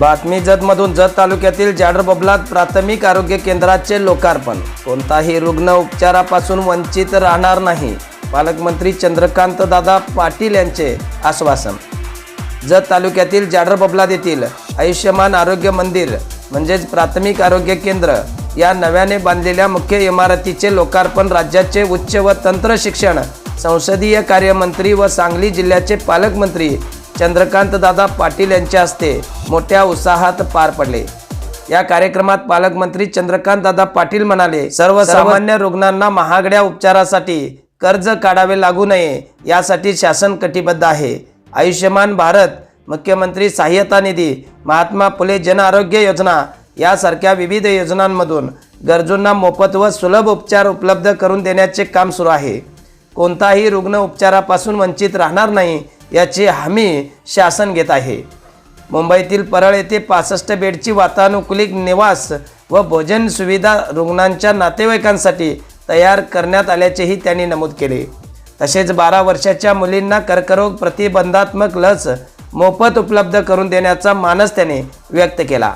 बातमी जतमधून जत तालुक्यातील जाडरबबलात प्राथमिक आरोग्य केंद्राचे लोकार्पण. कोणताही रुग्ण उपचारापासून वंचित राहणार नाही पालकमंत्री चंद्रकांत दादा पाटील यांचे आश्वासन. जत तालुक्यातील जाडरबबलाद येथील आयुष्यमान आरोग्य मंदिर म्हणजेच प्राथमिक आरोग्य केंद्र या नव्याने बांधलेल्या मुख्य इमारतीचे लोकार्पण राज्याचे उच्च व तंत्र शिक्षण संसदीय कार्यमंत्री व सांगली जिल्ह्याचे पालकमंत्री चंद्रकांत दादा पाटील यांच्या हस्ते मोठ्या उत्साहात पार पडले. या कार्यक्रमात पालकमंत्री चंद्रकांत दादा पाटील म्हणाले सर्वसामान्य रुग्णांना महागड्या उपचारासाठी कर्ज काढावे लागू नये यासाठी शासन कटिबद्ध आहे. आयुष्यमान भारत मुख्यमंत्री सहाय्यता निधी महात्मा फुले जन आरोग्य योजना यासारख्या विविध योजनांमधून गरजूंना मोफत व सुलभ उपचार उपलब्ध करून देण्याचे काम सुरू आहे. कोणताही रुग्ण उपचारापासून वंचित राहणार नाही याची हमी शासन घेत आहे. मुंबईतील परळ येथे पासष्ट बेडची वातानुकूलित निवास व भोजन सुविधा रुग्णांच्या नातेवाईकांसाठी तयार करण्यात आल्याचेही त्यांनी नमूद केले. तसेच बारा वर्षाच्या मुलींना कर्करोग प्रतिबंधात्मक लस मोफत उपलब्ध करून देण्याचा मानस त्याने व्यक्त केला.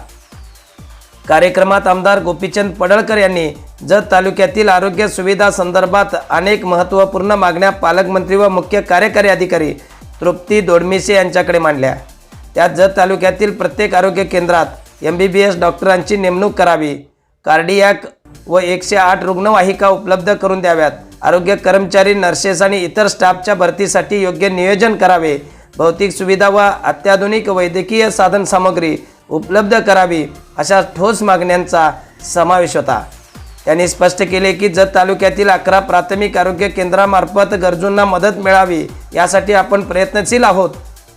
कार्यक्रमात आमदार गोपीचंद पडळकर यांनी जत तालुक्यातील आरोग्य सुविधा संदर्भात अनेक महत्त्वपूर्ण मागण्या पालकमंत्री व मुख्य कार्यकारी अधिकारी तृप्ती दोडमिसे यांच्याकडे मांडल्या. त्यात जत तालुक्यातील प्रत्येक आरोग्य केंद्रात एम बी बी एस डॉक्टरांची नेमणूक करावी. कार्डियाक व एकशे आठ रुग्णवाहिका उपलब्ध करून द्याव्यात. आरोग्य कर्मचारी नर्सेस आणि इतर स्टाफच्या भरतीसाठी योग्य नियोजन करावे. भौतिक सुविधा व अत्याधुनिक वैद्यकीय साधनसामग्री उपलब्ध करावी अशा ठोस मागण्यांचा समावेश होता. त्यांनी स्पष्ट केले की जत तालुक्यातील अकरा प्राथमिक आरोग्य केंद्रामार्फत गरजूंना मदत मिळावी. यासाठी आपण प्रयत्नशील आहोत.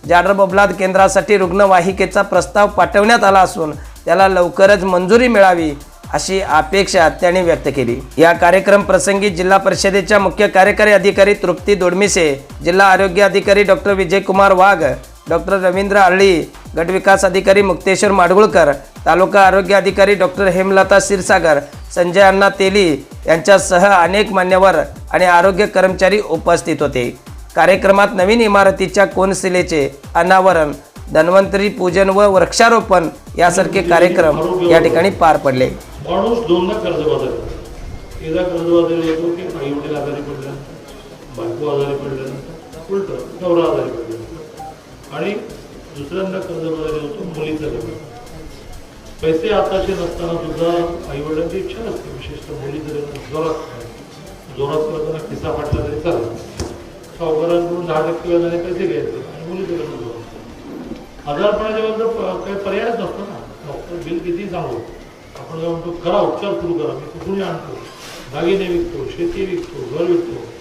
जाडर बबलाद केंद्रासाठी रुग्णवाहिकेचा प्रस्ताव पाठवण्यात आला असून त्याला लवकरच मंजुरी मिळावी अशी अपेक्षा त्यांनी व्यक्त केली. या कार्यक्रम प्रसंगी जिल्हा परिषदेच्या मुख्य कार्यकारी अधिकारी तृप्ती दोडमिसे जिल्हा आरोग्य अधिकारी डॉक्टर विजयकुमार वाघ डॉक्टर रवींद्र आळी गटविकास अधिकारी मुक्तेश्वर माडगुळकर तालुका आरोग्य अधिकारी डॉक्टर हेमलता क्षीरसागर संजय अण्णा तेली यांच्यासह अनेक मान्यवर आणि आरोग्य कर्मचारी उपस्थित होते. कार्यक्रमात नवीन इमारतीच्या कोनशिलेचे अनावरण धन्वंतरी पूजन व वृक्षारोपण यासारखे कार्यक्रम या ठिकाणी पार पडले. माणूस दोनदा कर्ज बाजार एकदा कर्ज बाजार येतो की आई वडील आजारी पडल्यानंतर बायको आजारी पडल्यानंतर उलट नवरा आजारी पडल्यानंतर आणि दुसऱ्यांदा कर्ज बाजार येतो मुलीचा लग्न पैसे आताचे नसताना सुद्धा आई वडिलांची इच्छा असते विशेषतः मुलीचं लग्न जोरात जोरात करताना खिसा फाटला तरी चालेल. सावकारांकडून दहा किंवा व्याजाने पैसे घ्यायचे? आणि मुली लग्न आजारपणाच्या बद्दल काही पर्यायच नसतो ना. डॉक्टर बिल किती सांगू? आपण काय म्हणतो करा उपचार सुरू करा. मी कुठूनही आणतो. दागिने विकतो शेती विकतो घर विकतो.